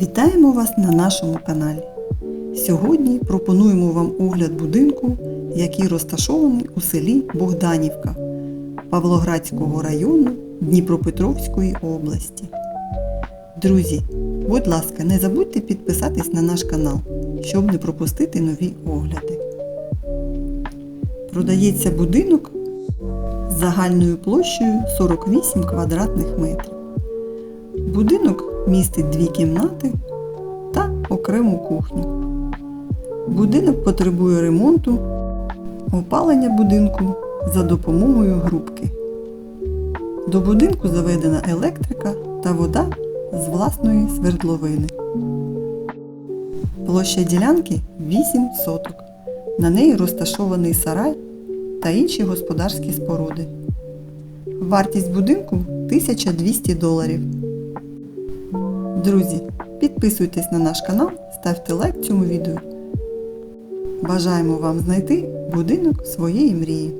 Вітаємо вас на нашому каналі. Сьогодні пропонуємо вам огляд будинку, який розташований у селі Богданівка Павлоградського району Дніпропетровської області. Друзі, будь ласка, не забудьте підписатись на наш канал, щоб не пропустити нові огляди. Продається будинок з загальною площею 48 квадратних метрів. Будинок містить дві кімнати та окрему кухню. Будинок потребує ремонту, опалення будинку за допомогою грубки. До будинку заведена електрика та вода з власної свердловини. Площа ділянки 8 соток. На неї розташований сарай та інші господарські споруди. Вартість будинку 1200 доларів. Друзі, підписуйтесь на наш канал, ставте лайк цьому відео. Бажаємо вам знайти будинок своєї мрії.